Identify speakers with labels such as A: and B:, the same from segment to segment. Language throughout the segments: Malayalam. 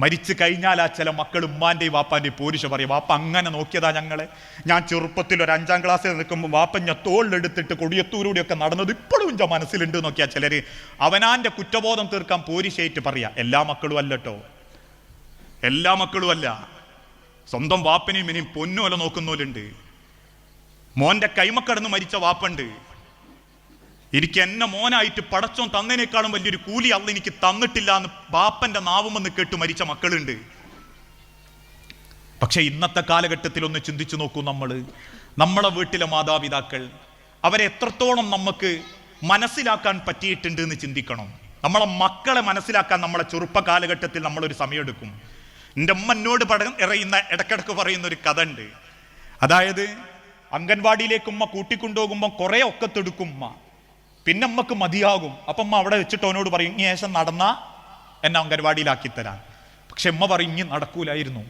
A: മരിച്ചു കഴിഞ്ഞാൽ ആ ചില മക്കൾ ഉമ്മാന്റെയും വാപ്പാന്റെയും പോരിശ പറയും വാപ്പ അങ്ങനെ നോക്കിയതാ ഞങ്ങളെ. ഞാൻ ചെറുപ്പത്തിൽ ഒരു അഞ്ചാം ക്ലാസ്സിൽ നിൽക്കുമ്പോൾ വാപ്പ ഞാൻ തോളിലെടുത്തിട്ട് കൊടിയത്തൂരൂടെയൊക്കെ നടന്നത് ഇപ്പോഴും എന്റെ മനസ്സിലുണ്ട് നോക്കിയാൽ ചിലർ അവനാന്റെ കുറ്റബോധം തീർക്കാൻ പോരിശയായിട്ട് പറയാ എല്ലാ മക്കളും അല്ലട്ടോ. എല്ലാ മക്കളും അല്ല. സ്വന്തം വാപ്പനെയും ഇനിയും പൊന്നുമല്ല നോക്കുന്നവരുണ്ട് മോന്റെ കൈമക്കടന്ന് മരിച്ച വാപ്പുണ്ട്. എനിക്ക് എന്നെ മോനായിട്ട് പടച്ചോൻ തന്നതിനേക്കാളും വലിയൊരു കൂലി അള്ള എനിക്ക് തന്നിട്ടില്ല എന്ന് ബാപ്പന്റെ നാവുമെന്ന് കേട്ട് മരിച്ച മക്കളുണ്ട്. പക്ഷെ ഇന്നത്തെ കാലഘട്ടത്തിൽ ഒന്ന് ചിന്തിച്ചു നോക്കൂ നമ്മൾ. നമ്മളെ വീട്ടിലെ മാതാപിതാക്കൾ അവരെ എത്രത്തോളം നമുക്ക് മനസ്സിലാക്കാൻ പറ്റിയിട്ടുണ്ട് എന്ന് ചിന്തിക്കണം. നമ്മളെ മക്കളെ മനസ്സിലാക്കാൻ നമ്മളെ ചെറുപ്പ കാലഘട്ടത്തിൽ നമ്മളൊരു സമയമെടുക്കും. എന്റെ അമ്മ എന്നോട് പട എറിയുന്ന ഇടക്കിടക്ക് പറയുന്ന ഒരു കഥ ഉണ്ട് അതായത് അംഗൻവാടിയിലേക്ക് ഉമ്മ കൂട്ടിക്കൊണ്ടുപോകുമ്പോൾ കുറേ ഒക്കത്തെടുക്കും ഉമ്മ. പിന്നെ അമ്മയ്ക്ക് മതിയാകും. അപ്പം അമ്മ അവിടെ വെച്ചിട്ട് അവനോട് പറയും ഇനി ശേഷം നടന്നാ എന്നെ അംഗൻവാടിയിലാക്കി തരാൻ. പക്ഷെ അമ്മ പറയും ഇനി നടക്കൂലായിരുന്നു.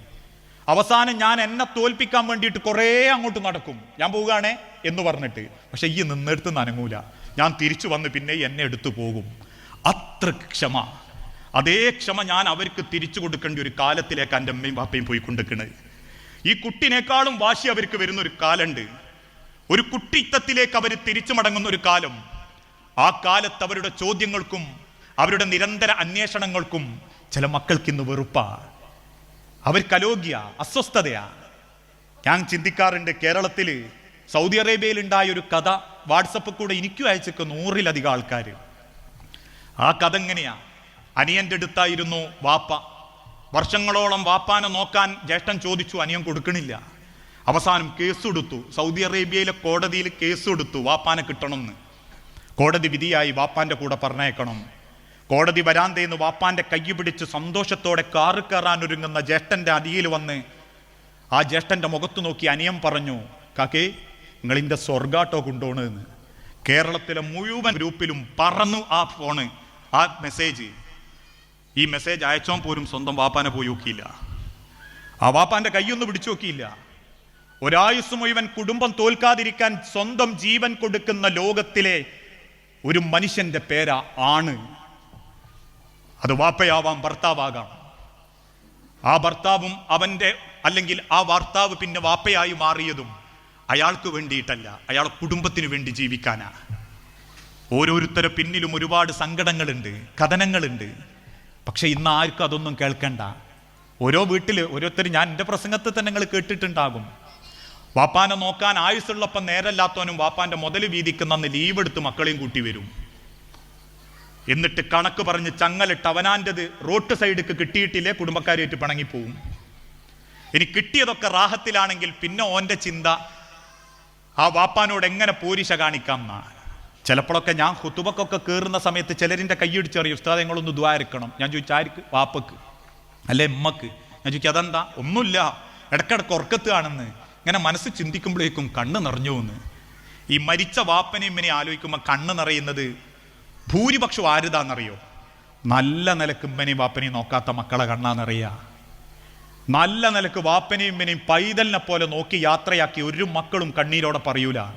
A: അവസാനം ഞാൻ എന്നെ തോൽപ്പിക്കാൻ വേണ്ടിയിട്ട് കുറേ അങ്ങോട്ട് നടക്കും. ഞാൻ പോവുകയാണേ എന്ന് പറഞ്ഞിട്ട്. പക്ഷെ ഈ നിന്നെടുത്ത് നനങ്ങൂല. ഞാൻ തിരിച്ചു വന്ന് പിന്നെ എന്നെ എടുത്തു പോകും. അത്ര ക്ഷമ. അതേ ക്ഷമ ഞാൻ അവർക്ക് തിരിച്ചു കൊടുക്കേണ്ട ഒരു കാലത്തിലേക്ക് എന്റെ അമ്മയും പാപ്പയും പോയി കൊണ്ടിരിക്കണത് ഈ കുട്ടിനേക്കാളും വാശി അവർക്ക് വരുന്ന ഒരു കാലുണ്ട് ഒരു കുട്ടിത്തത്തിലേക്ക് അവർ തിരിച്ചു മടങ്ങുന്ന ഒരു കാലം. ആ കാലത്ത് അവരുടെ ചോദ്യങ്ങൾക്കും അവരുടെ നിരന്തര അന്വേഷണങ്ങൾക്കും ചില മക്കൾക്ക് ഇന്ന് വെറുപ്പാ. അവർക്ക് അലോഗ്യ അസ്വസ്ഥതയാ. ഞാൻ ചിന്തിക്കാറുണ്ട് കേരളത്തിൽ സൗദി അറേബ്യയിൽ ഉണ്ടായ ഒരു കഥ വാട്സപ്പ് കൂടെ എനിക്കും അയച്ചേക്ക് നൂറിലധികം ആൾക്കാർ ആ കഥ എങ്ങനെയാ? അനിയന്റെ അടുത്തായിരുന്നു വാപ്പ. വർഷങ്ങളോളം വാപ്പാനെ നോക്കാൻ ജ്യേഷ്ഠൻ ചോദിച്ചു അനിയൻ കൊടുക്കണില്ല. അവസാനം കേസ് കൊടുത്തു. സൗദി അറേബ്യയിലെ കോടതിയിൽ കേസ് കൊടുത്തു വാപ്പാനെ കിട്ടണമെന്ന്. കോടതി വിധിയായി വാപ്പാന്റെ കൂടെ പറഞ്ഞേക്കണം. കോടതി വരാന്തേന്ന് വാപ്പാന്റെ കൈ പിടിച്ച് സന്തോഷത്തോടെ കാറ് കയറാൻ ഒരുങ്ങുന്ന ജ്യേഷ്ഠന്റെ അടിയിൽ വന്ന് ആ ജ്യേഷ്ഠന്റെ മുഖത്ത് നോക്കി അനിയം പറഞ്ഞു കാക്കേ നിങ്ങളിന്റെ സ്വർഗാട്ടോ കൊണ്ടുപോണെന്ന് കേരളത്തിലെ മുഴുവൻ ഗ്രൂപ്പിലും പറന്നു ആ ഫോണ് ആ മെസ്സേജ്. ഈ മെസ്സേജ് അയച്ചോ പോലും സ്വന്തം വാപ്പാനെ പോയി നോക്കിയില്ല. ആ വാപ്പാന്റെ കൈയൊന്നും പിടിച്ചു നോക്കിയില്ല. ഒരായുസ് മുഴുവൻ കുടുംബം തോൽക്കാതിരിക്കാൻ സ്വന്തം ജീവൻ കൊടുക്കുന്ന ലോകത്തിലെ ഒരു മനുഷ്യന്റെ പേരാ ആണ്. അത് വാപ്പയാവാം ഭർത്താവാകാം. ആ ഭർത്താവും അവന്റെ അല്ലെങ്കിൽ ആ ഭർത്താവ് പിന്നെ വാപ്പയായി മാറിയതും അയാൾക്ക് വേണ്ടിയിട്ടല്ല അയാൾ കുടുംബത്തിന് വേണ്ടി ജീവിക്കാനാ. ഓരോരുത്തരെ പിന്നിലും ഒരുപാട് സങ്കടങ്ങളുണ്ട് കഥനങ്ങളുണ്ട്. പക്ഷെ ഇന്ന് ആർക്കും അതൊന്നും കേൾക്കണ്ട. ഓരോ വീട്ടിൽ ഓരോരുത്തർ ഞാൻ എന്റെ പ്രസംഗത്തെ തന്നെ നിങ്ങൾ കേട്ടിട്ടുണ്ടാകും. വാപ്പാനെ നോക്കാൻ ആയുസ്സുള്ളപ്പം നേരല്ലാത്തവനും വാപ്പാന്റെ മുതൽ വീതിക്കുന്ന അന്ന് ലീവ് എടുത്ത് മക്കളെയും കൂട്ടി വരും. എന്നിട്ട് കണക്ക് പറഞ്ഞ് ചങ്ങലിട്ട് അവനാന്റെത് റോഡ് സൈഡിക്ക് കിട്ടിയിട്ടില്ലേ കുടുംബക്കാരായിട്ട് പിണങ്ങിപ്പോവും. ഇനി കിട്ടിയതൊക്കെ റാഹത്തിലാണെങ്കിൽ പിന്നെ ഓന്റെ ചിന്ത ആ വാപ്പാനോട് എങ്ങനെ പോരിശ കാണിക്കാം എന്നാ ചിലപ്പോഴൊക്കെ ഞാൻ ഹുത്തുബക്കൊക്കെ കയറുന്ന സമയത്ത് ചിലരിന്റെ കൈയടിച്ചറിയും ഉസ്താദ് നിങ്ങളൊന്ന് ദ്വാരിക്കണം ഞാൻ ചോദിച്ചു ആർക്ക്? വാപ്പക്ക്. അല്ലെ ഉമ്മക്ക്. ഞാൻ ചോദിക്കും അതെന്താ? ഒന്നുമില്ല. ഇടക്കിടക്ക് ഉറക്കത്തുകയാണെന്ന് ഇങ്ങനെ മനസ്സ് ചിന്തിക്കുമ്പോഴേക്കും കണ്ണ് നിറഞ്ഞു എന്ന് ഈ മരിച്ച വാപ്പനെയും ഇമ്മനെ ആലോചിക്കുമ്പോൾ കണ്ണ് നിറയുന്നത് ഭൂരിപക്ഷം ആരുതാന്നറിയോ? നല്ല നിലയ്ക്ക് ഇമ്മനെയും വാപ്പനെയും നോക്കാത്ത മക്കളെ കണ്ണാന്നറിയാ. നല്ല നിലയ്ക്ക് വാപ്പനെയും ഇമ്മനെയും പൈതലിനെ പോലെ നോക്കി യാത്രയാക്കി ഒരു മക്കളും കണ്ണീരോടെ പറയൂല.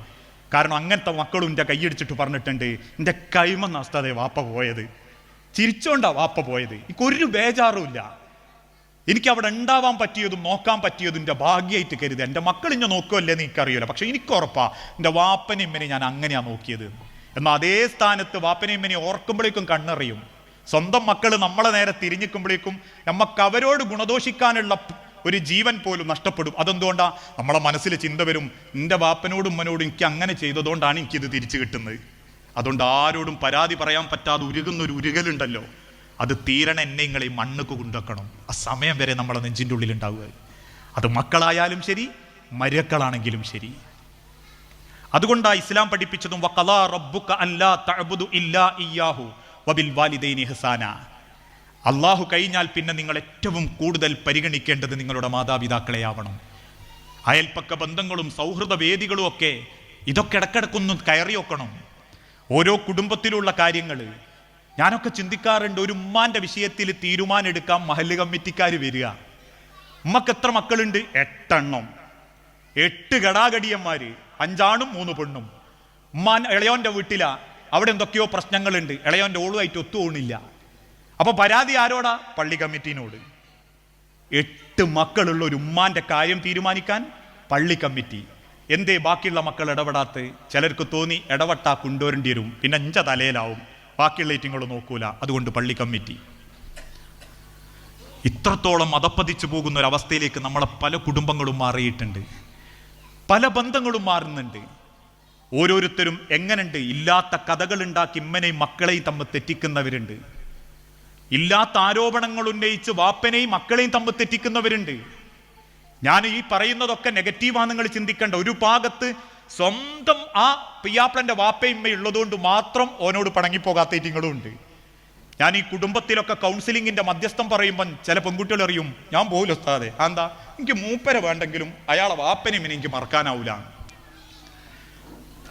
A: കാരണം അങ്ങനത്തെ മക്കളും എന്റെ കൈയടിച്ചിട്ട് പറഞ്ഞിട്ടുണ്ട് എന്റെ കൈമെന്ന അവസ്ഥതെ വാപ്പ പോയത്. ചിരിച്ചോണ്ടാ വാപ്പ പോയത്. എനിക്കൊരു ബേജാറുമില്ല എനിക്ക് അവിടെ ഉണ്ടാവാൻ പറ്റിയതും നോക്കാൻ പറ്റിയതും എന്റെ ഭാഗ്യമായിട്ട് കരുത്. എന്റെ മക്കൾ ഇന്നെ നോക്കുമല്ലേ എനിക്കറിയില്ല. പക്ഷെ എനിക്ക് ഉറപ്പാ എന്റെ വാപ്പനെ ഇമ്മനെ ഞാൻ അങ്ങനെയാ നോക്കിയത്. എന്നാൽ അതേ സ്ഥാനത്ത് വാപ്പനെ ഇമ്മനെ ഓർക്കുമ്പോഴേക്കും കണ്ണറിയും. സ്വന്തം മക്കൾ നമ്മളെ നേരെ തിരിഞ്ഞിക്കുമ്പോഴേക്കും നമുക്ക് അവരോട് ഗുണദോഷിക്കാനുള്ള ഒരു ജീവൻ പോലും നഷ്ടപ്പെടും. അതെന്തുകൊണ്ടാ? നമ്മളെ മനസ്സിൽ ചിന്ത വരും എന്റെ വാപ്പനോടും ഉമ്മനോടും എനിക്ക് അങ്ങനെ ചെയ്തതുകൊണ്ടാണ് എനിക്കിത് തിരിച്ചു കിട്ടുന്നത്. അതുകൊണ്ട് ആരോടും പരാതി പറയാൻ പറ്റാതെ ഉരുകുന്ന ഒരു ഉരുകലുണ്ടല്ലോ. അത് തീരണ എന്നെ നിങ്ങളെ ഈ മണ്ണുക്ക് കൊണ്ടുവെക്കണം. ആ സമയം വരെ നമ്മളെ നെഞ്ചിന്റെ ഉള്ളിൽ ഉണ്ടാവുക അത് മക്കളായാലും ശരി മരക്കളാണെങ്കിലും ശരി. അതുകൊണ്ടാ ഇസ്ലാം പഠിപ്പിച്ചതും വഖലാ റബ്ബുക അല്ലാ ഇല്ലാ ഇയ്യാഹു വബിൽ വാലിദൈനി ഇഹ്സാന. അള്ളാഹു കഴിഞ്ഞാൽ പിന്നെ നിങ്ങൾ ഏറ്റവും കൂടുതൽ പരിഗണിക്കേണ്ടത് നിങ്ങളുടെ മാതാപിതാക്കളെ ആവണം. അയൽപ്പക്ക ബന്ധങ്ങളും സൗഹൃദ വേദികളും ഒക്കെ ഇതൊക്കെ ഇടക്കിടക്കൊന്നും കയറി വെക്കണം. ഓരോ കുടുംബത്തിലുള്ള കാര്യങ്ങൾ ഞാനൊക്കെ ചിന്തിക്കാറുണ്ട് ഒരു ഉമ്മാന്റെ വിഷയത്തിൽ തീരുമാനമെടുക്കാം മഹല്ല് കമ്മിറ്റിക്കാർ വരിക. ഉമ്മക്ക് എത്ര മക്കളുണ്ട്? എട്ടെണ്ണം. എട്ട് ഗടാഗടിയന്മാര് അഞ്ചാണും മൂന്ന് പെണ്ണും. ഉമ്മാൻ ഇളയോന്റെ വീട്ടിലാ. അവിടെ എന്തൊക്കെയോ പ്രശ്നങ്ങളുണ്ട്. ഇളയോന്റെ ഓളുമായിട്ട് ഒത്തുപോണില്ല അപ്പൊ പരാതി ആരോടാ? പള്ളി കമ്മിറ്റീനോട്. എട്ട് മക്കളുള്ള ഒരു ഉമ്മാന്റെ കാര്യം തീരുമാനിക്കാൻ പള്ളി കമ്മിറ്റി. എന്തേ ബാക്കിയുള്ള മക്കൾ ഇടപെടാത്ത ചിലർക്ക് തോന്നി ഇടപെട്ടാ കൊണ്ടുവരേണ്ടി വരും. പിന്നെ അഞ്ച തലയിലാവും. ബാക്കിയുള്ള ഏറ്റിങ്ങൾ നോക്കൂല. അതുകൊണ്ട് പള്ളി കമ്മിറ്റി. ഇത്രത്തോളം അതപ്പതിച്ചു പോകുന്ന ഒരു അവസ്ഥയിലേക്ക് നമ്മളെ പല കുടുംബങ്ങളും മാറിയിട്ടുണ്ട്. പല ബന്ധങ്ങളും മാറുന്നുണ്ട്. ഓരോരുത്തരും എങ്ങനെയുണ്ട് ഇല്ലാത്ത കഥകൾ ഉണ്ടാക്കി ഇമ്മനെയും മക്കളെയും തമ്മിൽ തെറ്റിക്കുന്നവരുണ്ട്. ഇല്ലാത്ത ആരോപണങ്ങൾ ഉന്നയിച്ച് വാപ്പനെയും മക്കളെയും തമ്മിൽ തെറ്റിക്കുന്നവരുണ്ട്. ഞാൻ ഈ പറയുന്നതൊക്കെ നെഗറ്റീവാണ് നിങ്ങൾ ചിന്തിക്കേണ്ട. ഒരു ഭാഗത്ത് സ്വന്തം ആ പിയാപ്പിളന്റെ ഉള്ളതുകൊണ്ട് മാത്രം ഓനോട് പണങ്ങിപ്പോകാത്ത ഇറ്റിങ്ങളും ഉണ്ട്. ഞാൻ ഈ കുടുംബത്തിലൊക്കെ കൗൺസിലിങ്ങിന്റെ മധ്യസ്ഥം പറയുമ്പം ചില പെൺകുട്ടികൾ അറിയും ഞാൻ പോലും ഉസ്താദെ. എന്താ എനിക്ക് മൂപ്പരെ വേണ്ടെങ്കിലും അയാളെ വാപ്പനെയും എനിക്ക് മറക്കാനാവൂല.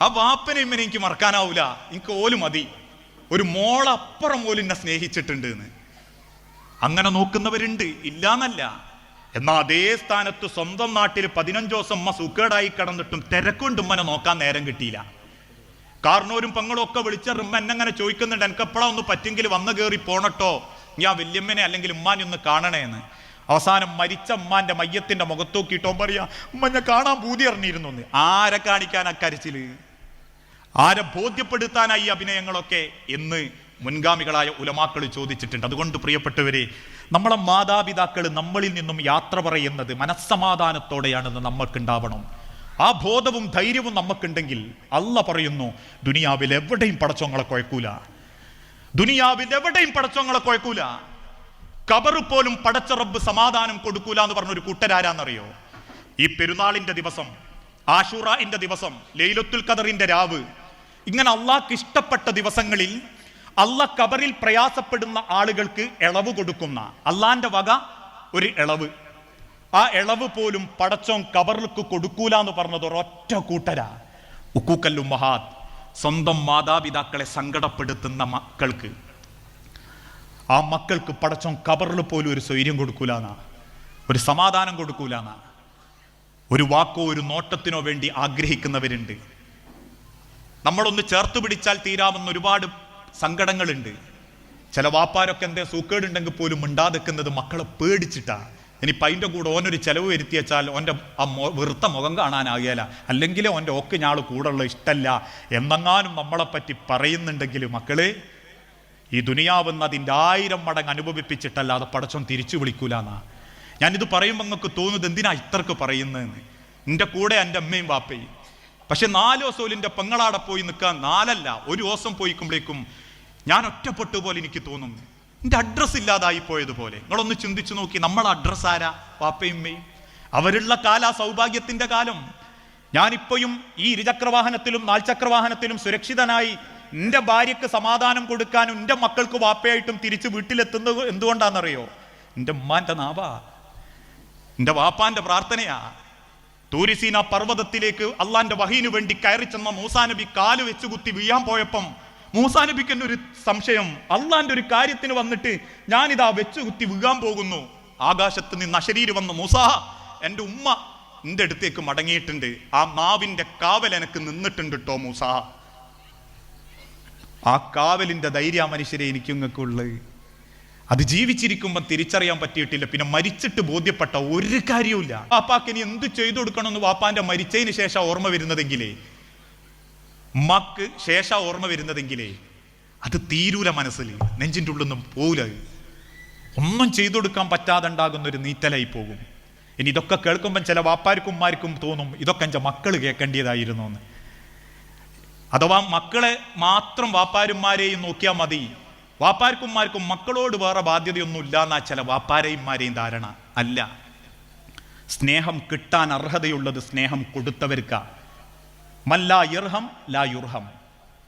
A: ആ വാപ്പനെയും എനിക്ക് മറക്കാനാവൂല. എനിക്ക് ഓൽ മതി. ഒരു മോളപ്പുറം പോലും എന്നെ സ്നേഹിച്ചിട്ടുണ്ട് എന്ന് അങ്ങനെ നോക്കുന്നവരുണ്ട്. ഇല്ലാന്നല്ല. എന്നാൽ അതേ സ്ഥാനത്ത് സ്വന്തം നാട്ടിൽ പതിനഞ്ച് ദിവസം ഉമ്മ സൂക്കേടായി കിടന്നിട്ടും തിരക്കൊണ്ട് ഉമ്മനെ നോക്കാൻ നേരം കിട്ടിയില്ല. കാരണവരും പെങ്ങളും ഒക്കെ വിളിച്ച ഉമ്മ എന്നെങ്ങനെ ചോദിക്കുന്നുണ്ട്? എനിക്ക് എപ്പോഴാ ഒന്ന് പറ്റെങ്കിൽ വന്നു കയറി പോണട്ടോ? ഞാൻ വല്യമ്മനെ അല്ലെങ്കിൽ ഉമ്മാനെ ഒന്ന് കാണണേന്ന് അവസാനം മരിച്ച ഉമ്മാന്റെ മയ്യത്തിന്റെ മുഖത്തോക്കിട്ടോ പറയാ ഉമ്മ ഞാൻ കാണാൻ ഭൂതി അറിഞ്ഞിരുന്നു ആരെ കാണിക്കാൻ കരച്ചിൽ? ആരെ ബോധ്യപ്പെടുത്താനായി അഭിനയങ്ങളൊക്കെ? എന്ന് മുൻഗാമികളായ ഉലമാക്കൾ ചോദിച്ചിട്ടുണ്ട്. അതുകൊണ്ട് പ്രിയപ്പെട്ടവരെ നമ്മളെ മാതാപിതാക്കൾ നമ്മളിൽ നിന്നും യാത്ര പറയുന്നത് മനസ്സമാധാനത്തോടെയാണെന്ന് നമ്മൾക്കുണ്ടാവണം. ആ ബോധവും ധൈര്യവും നമുക്കുണ്ടെങ്കിൽ അല്ല പറയുന്നു ദുനിയാവിൽ എവിടെയും പടച്ചോങ്ങളെ കുഴക്കൂല. ദുനിയാവിൽ എവിടെയും പടച്ചോങ്ങളെ കുഴക്കൂല. കബറ് പോലും പടച്ച റബ്ബ് സമാധാനം കൊടുക്കൂല എന്ന് പറഞ്ഞൊരു കൂട്ടരാരാന്നറിയോ? ഈ പെരുന്നാളിന്റെ ദിവസം ആഷുറ ദിവസം ലൈലത്തുൽ ഖദറിന്റെ രാവ് ഇങ്ങനെ അള്ളാഹ്ക്ക് ഇഷ്ടപ്പെട്ട ദിവസങ്ങളിൽ അല്ല കബറിൽ പ്രയാസപ്പെടുന്ന ആളുകൾക്ക് ഇളവ് കൊടുക്കുന്ന അള്ളാന്റെ വക ഒരു ഇളവ് ആ ഇളവ് പോലും പടച്ചോൻ കബറിലേക്ക് കൊടുക്കൂല എന്ന് പറഞ്ഞത് ഒരൊറ്റ കൂട്ടരാ. ഉക്കൂക്കല്ലു മഹാദ് സ്വന്തം മാതാപിതാക്കളെ സങ്കടപ്പെടുത്തുന്ന മക്കൾക്ക്. ആ മക്കൾക്ക് പടച്ചോൻ കബറിൽ പോലും ഒരു സ്വൈര്യം കൊടുക്കൂലെന്നാ ഒരു സമാധാനം കൊടുക്കൂലെന്നാ ഒരു വാക്കോ ഒരു നോട്ടത്തിനോ വേണ്ടി ആഗ്രഹിക്കുന്നവരുണ്ട്. നമ്മളൊന്ന് ചേർത്ത് പിടിച്ചാൽ തീരാവുന്ന ഒരുപാട് സങ്കടങ്ങളുണ്ട്. ചില വാപ്പാരൊക്കെ എന്തേ സൂക്കേടുണ്ടെങ്കിൽ പോലും മിണ്ടാതെക്കുന്നത് മക്കളെ പേടിച്ചിട്ടാ. ഇനി അതിന്റെ കൂടെ ഓനൊരു ചെലവ് വരുത്തി വെച്ചാൽ ഓന്റെ ആ വെറുത്ത മുഖം കാണാനാകിയല്ല അല്ലെങ്കിൽ ഓന്റെ ഒക്കെ ഞാൾ കൂടുള്ള ഇഷ്ടമല്ല എന്നെങ്ങാനും നമ്മളെപ്പറ്റി പറയുന്നുണ്ടെങ്കിൽ മക്കളെ ഈ ദുനിയാവെന്ന് അതിന്റെ ആയിരം മടങ്ങ് അനുഭവിപ്പിച്ചിട്ടല്ലാതെ പടച്ചോൻ തിരിച്ചു വിളിക്കൂലെന്നാ. ഞാനിത് പറയുമ്പോൾ നിങ്ങൾക്ക് തോന്നുന്നത് എന്തിനാ ഇത്രക്ക് പറയുന്നതെന്ന്. എന്റെ കൂടെ എന്റെ അമ്മയും വാപ്പയും. പക്ഷെ നാല് ദിവസം എന്റെ പെങ്ങളാടെ പോയി നിൽക്കാൻ നാലല്ല ഒരു ദിവസം പോയിക്കുമ്പോഴേക്കും ഞാൻ ഒറ്റപ്പെട്ടു പോലെ എനിക്ക് തോന്നും. എന്റെ അഡ്രസ്സ് ഇല്ലാതായി പോയതുപോലെ. നിങ്ങളൊന്ന് ചിന്തിച്ചു നോക്കി നമ്മളെ അഡ്രസ്സ് ആരാ? വാപ്പയുമ്മയും അവരുള്ള കാല സൗഭാഗ്യത്തിന്റെ കാലം. ഞാനിപ്പോഴും ഈ ഇരുചക്രവാഹനത്തിലും നാൽചക്രവാഹനത്തിലും സുരക്ഷിതനായി എന്റെ ഭാര്യയ്ക്ക് സമാധാനം കൊടുക്കാനും എന്റെ മക്കൾക്ക് വാപ്പയായിട്ടും തിരിച്ച് വീട്ടിലെത്തുന്നത് എന്തുകൊണ്ടാണെന്നറിയോ? എന്റെ ഉമ്മാന്റെ നാവാ. എന്റെ വാപ്പാന്റെ പ്രാർത്ഥനയാ. തൂരിസീന പർവതത്തിലേക്ക് അള്ളാന്റെ വഹീനു വേണ്ടി കയറി ചെന്ന മൂസാനബി കാൽ വെച്ച് കുത്തി വീഴാൻ പോയപ്പം മൂസാ നബിക്ക് തന്നെ ഒരു സംശയം അള്ളാന്റെ ഒരു കാര്യത്തിന് വന്നിട്ട് ഞാനിതാ വെച്ചു കുത്തി വീഴാൻ പോകുന്നു. ആകാശത്ത് നിന്ന് അശരീര് വന്ന മൂസാ എന്റെ ഉമ്മ എന്റെ അടുത്തേക്ക് മടങ്ങിയിട്ടുണ്ട്. ആ മാവിന്റെ കാവൽ എനിക്ക് നിന്നിട്ടുണ്ട് കേട്ടോ മൂസാ. ആ കാവലിന്റെ ധൈര്യ മനുഷ്യരെ എനിക്ക് നിങ്ങൾക്കുള്ളത് അത് ജീവിച്ചിരിക്കുമ്പോൾ തിരിച്ചറിയാൻ പറ്റിയിട്ടില്ല. പിന്നെ മരിച്ചിട്ട് ബോധ്യപ്പെട്ട ഒരു കാര്യവുമില്ല. വാപ്പാക്ക് ഇനി എന്ത് ചെയ്തു കൊടുക്കണമെന്ന് വാപ്പാന്റെ മരിച്ചതിന് ശേഷം ഓർമ്മ വരുന്നതെങ്കിലേ ഉമ്മക്ക് ശേഷ ഓർമ്മ വരുന്നതെങ്കിലേ അത് തീരൂല മനസ്സിൽ നെഞ്ചിന്റെ ഉള്ളൊന്നും പോവില്ല ഒന്നും ചെയ്തു കൊടുക്കാൻ പറ്റാതെ ഉണ്ടാകുന്ന ഒരു നീറ്റലായി പോകും. ഇനി ഇതൊക്കെ കേൾക്കുമ്പം ചില വാപ്പാർക്കും ഉമ്മാർക്കും തോന്നും ഇതൊക്കെ എന്റെ മക്കൾ കേൾക്കേണ്ടതായിരുന്നു എന്ന് അഥവാ മക്കളെ മാത്രം വാപ്പാരുമാരെയും നോക്കിയാൽ മതി. വാപ്പാർക്കുമാർക്കും മക്കളോട് വേറെ ബാധ്യതയൊന്നും ഇല്ല എന്നാ ചില വാപ്പാരെയുമാരെയും ധാരണ. അല്ല. സ്നേഹം കിട്ടാൻ അർഹതയുള്ളത് സ്നേഹം കൊടുത്തവർക്കാ. മല്ലാ ഇർഹം ലാ യുർഹം.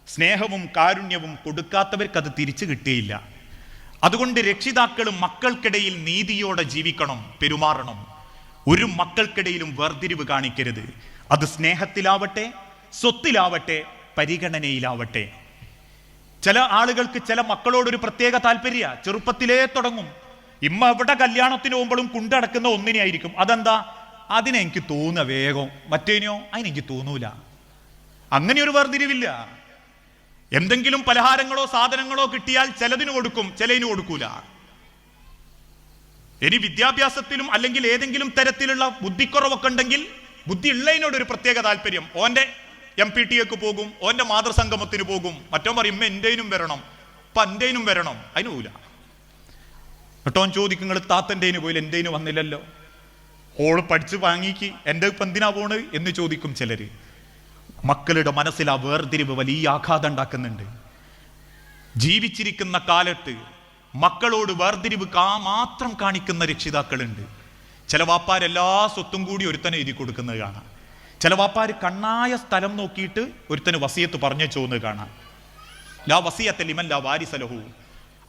A: സ്നേഹവും കാരുണ്യവും കൊടുക്കാത്തവർക്ക് അത് തിരിച്ചു കിട്ടിയില്ല. അതുകൊണ്ട് രക്ഷിതാക്കളും മക്കൾക്കിടയിൽ നീതിയോടെ ജീവിക്കണം പെരുമാറണം. ഒരു മക്കൾക്കിടയിലും വേർതിരിവ് കാണിക്കരുത്. അത് സ്നേഹത്തിലാവട്ടെ സ്വത്തിലാവട്ടെ പരിഗണനയിലാവട്ടെ. ചില ആളുകൾക്ക് ചില മക്കളോടൊരു പ്രത്യേക താല്പര്യ ചെറുപ്പത്തിലേ തുടങ്ങും. ഇമ്മ എവിടെ കല്യാണത്തിന് പോകുമ്പോഴും കൊണ്ടടക്കുന്ന ഒന്നിനെയായിരിക്കും. അതെന്താ? അതിനെനിക്ക് തോന്നുക വേഗം. മറ്റേനെയോ? അതിനെനിക്ക് തോന്നൂല. അങ്ങനെ ഒരു വേർതിരിവില്ല. എന്തെങ്കിലും പലഹാരങ്ങളോ സാധനങ്ങളോ കിട്ടിയാൽ ചിലതിന് കൊടുക്കും ചിലതിന് കൊടുക്കൂല. ഇനി വിദ്യാഭ്യാസത്തിലും അല്ലെങ്കിൽ ഏതെങ്കിലും തരത്തിലുള്ള ബുദ്ധിക്കുറവൊക്കെ ഉണ്ടെങ്കിൽ ബുദ്ധി ഉള്ളതിനോട് ഒരു പ്രത്യേക താല്പര്യം. ഓന്റെ എം പി ടി എക്ക് പോകും ഓന്റെ മാതൃസംഗമത്തിന് പോകും. മറ്റോ പറയും എന്റെനും വരണം. എന്റെനും വരണം. അതിന് പോല കേട്ടോൻ ചോദിക്കും നിങ്ങൾ താത്തന്റെന് വന്നില്ലല്ലോ. ഓൾ പഠിച്ച് വാങ്ങിക്ക്. എന്റെ ഇപ്പം എന്തിനാ പോണ്? എന്ന് ചോദിക്കും ചിലര്. മക്കളുടെ മനസ്സിൽ ആ വേർതിരിവ് വലിയ ആഘാതം ഉണ്ടാക്കുന്നുണ്ട്. ജീവിച്ചിരിക്കുന്ന കാലത്ത് മക്കളോട് വേർതിരിവ് കാ മാത്രം കാണിക്കുന്ന രക്ഷിതാക്കളുണ്ട്. ചില വാപ്പാരെല്ലാ സ്വത്തും കൂടി ഒരുത്തനെ എഴുതി കൊടുക്കുന്നത് കാണാം. ചില വാപ്പാർ കണ്ണായ സ്ഥലം നോക്കിയിട്ട് ഒരുത്തന് വസിയത്ത് പറഞ്ഞു ചോന്ന് കാണാം. ലാ വസിയത്തെ ലിമൻ ലാ വാരിസലഹു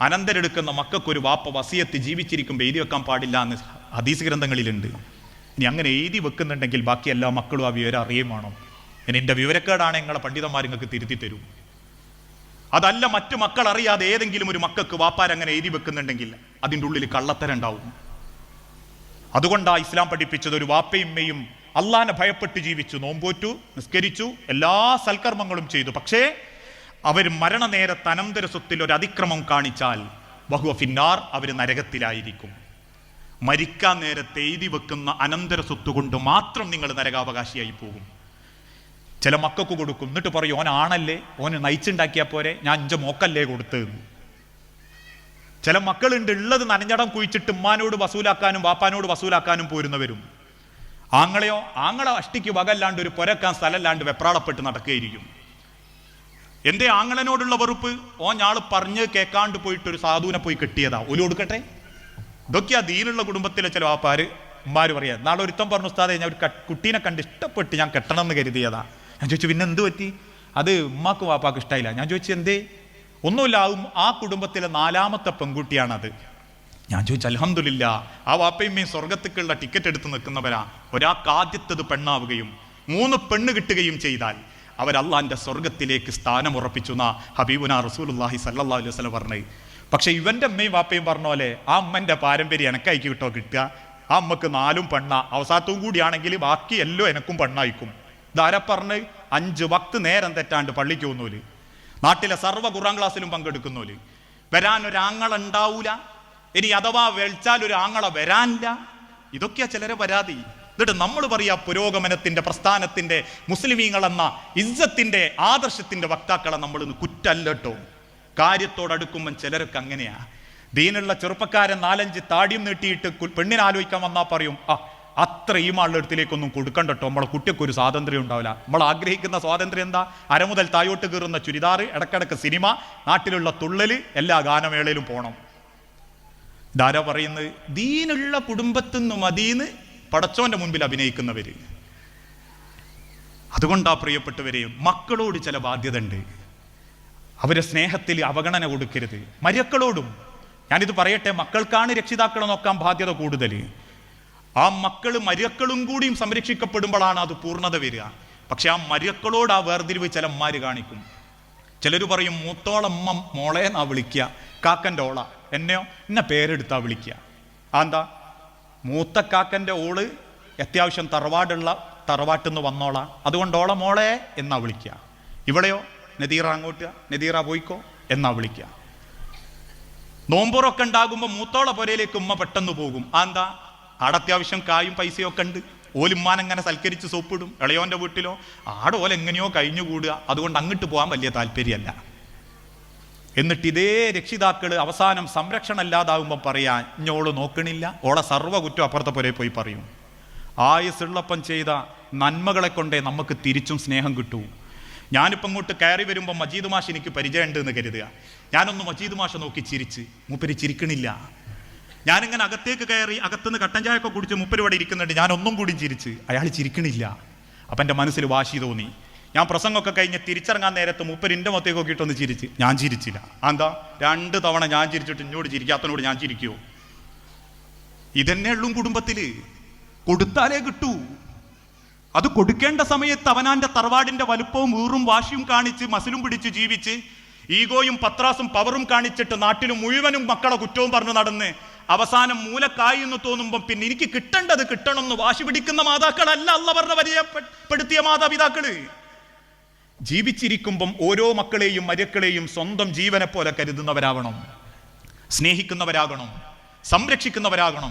A: അനന്തരെടുക്കുന്ന മക്കൾക്കൊരു വാപ്പ വസിയത്ത് ജീവിച്ചിരിക്കുമ്പോൾ എഴുതി വെക്കാൻ പാടില്ല എന്ന് ഹദീസ് ഗ്രന്ഥങ്ങളിലുണ്ട്. ഇനി അങ്ങനെ എഴുതി വെക്കുന്നുണ്ടെങ്കിൽ ബാക്കി എല്ലാ മക്കളും ആ വിവരം അറിയുകയും വേണം ഇനി എന്റെ വിവരക്കേടാണ് നിങ്ങളെ പണ്ഡിതന്മാർ നിങ്ങൾക്ക് തിരുത്തി തരും. അതല്ല മറ്റു മക്കൾ അറിയാതെ ഏതെങ്കിലും ഒരു മക്കൾക്ക് വാപ്പാരങ്ങനെ എഴുതി വെക്കുന്നുണ്ടെങ്കിൽ അതിന്റെ ഉള്ളിൽ കള്ളത്തരം ഉണ്ടാവും. അതുകൊണ്ടാ ഇസ്ലാം പഠിപ്പിച്ചത് ഒരു വാപ്പയുമ്മയും അള്ളാനെ ഭയപ്പെട്ട് ജീവിച്ചു നോമ്പോറ്റു നിസ്കരിച്ചു എല്ലാ സൽക്കർമ്മങ്ങളും ചെയ്തു. പക്ഷേ അവർ മരണനേരത്ത് അനന്തര സ്വത്തിൽ ഒരു അതിക്രമം കാണിച്ചാൽ ബഹുഫിന്നാർ അവർ നരകത്തിലായിരിക്കും. മരിക്കാൻ നേരത്തെ എഴുതി വെക്കുന്ന അനന്തര സ്വത്ത് കൊണ്ട് മാത്രം നിങ്ങൾ നരകാവകാശിയായി പോകും. ചില മക്കൾക്ക് കൊടുക്കും. എന്നിട്ട് പറയും ഓൻ ആണല്ലേ? ഓന് നയിച്ചുണ്ടാക്കിയാൽ പോരെ? ഞാൻ അഞ്ച മോക്കല്ലേ കൊടുത്തതെന്ന് ചില മക്കളുണ്ട് ഉള്ളത് നനഞ്ഞടം കുഴിച്ചിട്ട് ഉമ്മാനോട് വസൂലാക്കാനും വാപ്പാനോട് വസൂലാക്കാനും പോരുന്നവരും ആങ്ങളെയോ ആങ്ങളെ അഷ്ടിക്ക് വകല്ലാണ്ട് ഒരു പുരക്കാൻ സ്ഥലമല്ലാണ്ട് വെപ്രാളപ്പെട്ട് നടക്കുകയായിരിക്കും. എന്റെ ആങ്ങളനോടുള്ള വെറുപ്പ് ഓ ഞാൾ പറഞ്ഞ് കേൾക്കാണ്ട് പോയിട്ട് ഒരു സാധുവിനെ പോയി കിട്ടിയതാ. ഒരു കൊടുക്കട്ടെ? ഇതൊക്കെയാ ദീനുള്ള കുടുംബത്തിലെ ചില വാപ്പാര് ഉമ്മാര് പറയാം. നാളെ ഒരുത്തം പറഞ്ഞു ഉസ്താദെ ഞാൻ ഒരു കുട്ടീനെ കണ്ട് ഇഷ്ടപ്പെട്ട് ഞാൻ കെട്ടണം എന്ന് കരുതിയതാ. ഞാൻ ചോദിച്ചു പിന്നെ എന്ത് പറ്റി? അത് ഉമ്മാക്കും വാപ്പാക്ക് ഇഷ്ടമായില്ല ഞാൻ ചോദിച്ചു എന്തേ? ഒന്നുമില്ല ആ കുടുംബത്തിലെ നാലാമത്തെ പെൺകുട്ടിയാണത്. ഞാൻ ചോദിച്ചു അലഹമില്ല ആ വാപ്പയമ്മയും സ്വർഗത്തേക്കുള്ള ടിക്കറ്റ് എടുത്ത് നിൽക്കുന്നവരാ. ഒരാൾക്ക് ആദ്യത്തത് പെണ്ണാവുകയും മൂന്ന് പെണ്ണ് കിട്ടുകയും ചെയ്താൽ അള്ളാന്റെ സ്വർഗത്തിലേക്ക് സ്ഥാനം ഉറപ്പിച്ചു എന്നാ ഹബീബുന റസൂലുല്ലാഹി സല്ലല്ലാഹു അലൈഹി വസ്ലം പറഞ്ഞത്. പക്ഷേ ഇവന്റെ അമ്മയും വാപ്പയും പറഞ്ഞ പോലെ ആ അമ്മന്റെ പാരമ്പര്യം എനക്കയക്ക് കിട്ടോ കിട്ടുക. ആ അമ്മയ്ക്ക് നാലും പെണ്ണ. അവസാനത്തും കൂടിയാണെങ്കിൽ ബാക്കി എല്ലോ എനക്കും പെണ്ണായിക്കും. ഇതാരാ പറഞ്ഞ് അഞ്ച് വക്ത് നേരം തെറ്റാണ്ട് പള്ളിക്ക് പോകുന്നോൽ. നാട്ടിലെ സർവ ഖുറാൻ ക്ലാസ്സിലും പങ്കെടുക്കുന്നോൽ. വരാൻ ഒരു ആങ്ങള ഉണ്ടാവൂല ഇനി അഥവാ വെളിച്ചാൽ ഒരു ആങ്ങള വരാനില്ല. ഇതൊക്കെയാ ചിലരെ വരാതി എന്നിട്ട് നമ്മൾ പറയാ പുരോഗമനത്തിന്റെ പ്രസ്ഥാനത്തിന്റെ മുസ്ലിമീങ്ങൾ എന്ന ഇജ്ജത്തിന്റെ ആദർശത്തിന്റെ വക്താക്കളെ നമ്മൾ ഇന്ന് കുറ്റല്ലട്ടോ. കാര്യത്തോടടുക്കുമ്പം ചിലർക്ക് അങ്ങനെയാ. ദീനുള്ള ചെറുപ്പക്കാരൻ നാലഞ്ച് താടിയും നീട്ടിയിട്ട് പെണ്ണിനാലോചിക്കാൻ പെണ്ണിനെ വന്നാൽ പറയും ആ അത്ര ഈ അടുത്തിലേക്കൊന്നും കൊടുക്കണ്ടട്ടോ നമ്മളെ കുട്ടിക്ക് ഒരു സ്വാതന്ത്ര്യം ഉണ്ടാവില്ല. നമ്മൾ ആഗ്രഹിക്കുന്ന സ്വാതന്ത്ര്യം എന്താ? അര മുതൽ തായോട്ട് കീറുന്ന ചുരിദാർ ഇടക്കിടക്ക് സിനിമ നാട്ടിലുള്ള തുള്ളൽ എല്ലാ ഗാനമേളയിലും പോകണം ധാര പറയുന്നത്? ദീനുള്ള കുടുംബത്തിൽ നിന്ന് മതിന്ന് പടച്ചോന്റെ മുൻപിൽ അഭിനയിക്കുന്നവര്. അതുകൊണ്ടാ പ്രിയപ്പെട്ടവരെ മക്കളോട് ചില ബാധ്യത ഉണ്ട് അവരെ സ്നേഹത്തിൽ അവഗണന കൊടുക്കരുത്. മരക്കളോടും ഞാനിത് പറയട്ടെ മക്കൾക്കാണ് രക്ഷിതാക്കളെ നോക്കാൻ ബാധ്യത കൂടുതൽ ആ മക്കൾ മരിയക്കളും കൂടിയും സംരക്ഷിക്കപ്പെടുമ്പോഴാണ് അത് പൂർണത വരിക. പക്ഷെ ആ മരിയക്കളോട് ആ വേർതിരിവ് ചില അമ്മാര് കാണിക്കും. ചിലർ പറയും മൂത്തോളമ്മ മോളെ എന്നാ വിളിക്കുക കാക്കന്റെ ഓള. എന്നെയോ? എന്നെ പേരെടുത്താ വിളിക്കുക ആന്താ മൂത്ത കാക്കന്റെ ഓൾ അത്യാവശ്യം തറവാടുള്ള തറവാട്ടിൽ നിന്ന് വന്നോള. അതുകൊണ്ട് ഓള മോളെ എന്നാ വിളിക്കുക ഇവിടെയോ? നദീറ അങ്ങോട്ട്. നദീറ പോയിക്കോ. എന്നാ വിളിക്കുക നോമ്പുറൊക്കെ ഉണ്ടാകുമ്പോൾ മൂത്തോള പുരയിലേക്ക് ഉമ്മ പെട്ടെന്ന് പോകും. ആ എന്താ? ആടെ അത്യാവശ്യം കായും പൈസയും ഒക്കെ ഉണ്ട്. ഓലുമ്മാൻ അങ്ങനെ സൽക്കരിച്ച് സോപ്പിടും. ഇളയോന്റെ വീട്ടിലോ? ആടെ ഓല എങ്ങനെയോ കഴിഞ്ഞുകൂടുക. അതുകൊണ്ട് അങ്ങോട്ട് പോകാൻ വലിയ താല്പര്യമല്ല. എന്നിട്ട് ഇതേ രക്ഷിതാക്കൾ അവസാനം സംരക്ഷണം ഇല്ലാതാവുമ്പോൾ പറയാ ഇഞ്ഞോൾ നോക്കണില്ല. ഓളെ സർവ കുറ്റം അപ്പുറത്തെ പുരയിൽ പോയി പറയും. ആയുസുള്ളപ്പം ചെയ്ത നന്മകളെ കൊണ്ടേ നമുക്ക് തിരിച്ചും സ്നേഹം കിട്ടൂ. ഞാനിപ്പം ഇങ്ങോട്ട് കയറി വരുമ്പോൾ മജീദ് മാഷ് എനിക്ക് പരിചയമുണ്ട് എന്ന് കരുതുക. ഞാനൊന്ന് മജീദ് മാഷ നോക്കി ചിരിച്ച്. മൂപ്പര് ചിരിക്കണില്ല. ഞാനിങ്ങനെ അകത്തേക്ക് കയറി അകത്തുനിന്ന് കട്ടൻ ചായ ഒക്കെ കുടിച്ച് മുപ്പരുവടെ ഇരിക്കുന്നുണ്ട്. ഞാൻ ഒന്നും കൂടി ചിരിച്ച്. അയാൾ ചിരിക്കണില്ല. അപ്പം എന്റെ മനസ്സിൽ വാശി തോന്നി. ഞാൻ പ്രസംഗമൊക്കെ കഴിഞ്ഞ് തിരിച്ചിറങ്ങാൻ നേരത്ത് മുപ്പര് എന്റെ മുഖത്തേക്ക് നോക്കിയിട്ടൊന്ന് ചിരിച്ച്. ഞാൻ ചിരിച്ചില്ല. എന്താ? രണ്ട് തവണ ഞാൻ ചിരിച്ചിട്ട് എന്നോട് ചിരിക്കാത്തനോട് ഞാൻ ചിരിക്കുമോ ഇതന്നെ ഉള്ളും കുടുംബത്തിൽ കൊടുത്താലേ കിട്ടൂ. അത് കൊടുക്കേണ്ട സമയത്ത് അവനാന്റെ തറവാടിന്റെ വലുപ്പവും വീറും വാശിയും കാണിച്ച് മസിലും പിടിച്ച് ജീവിച്ച് ഈഗോയും പത്രാസും പവറും കാണിച്ചിട്ട് നാട്ടിലും മുഴുവനും മക്കളെ കുറ്റവും പറഞ്ഞു നടന്ന് അവസാനം മൂലക്കായി എന്ന് തോന്നുമ്പോൾ പിന്നെ എനിക്ക് കിട്ടേണ്ടത് കിട്ടണം എന്ന് വാശി പിടിക്കുന്ന മാതാക്കളല്ല അല്ല പറഞ്ഞ പരിചയപ്പെടുത്തിയ മാതാപിതാക്കൾ. ജീവിച്ചിരിക്കുമ്പം ഓരോ മക്കളെയും മരക്കളെയും സ്വന്തം ജീവനെ പോലെ കരുതുന്നവരാകണം സ്നേഹിക്കുന്നവരാകണം. സംരക്ഷിക്കുന്നവരാകണം.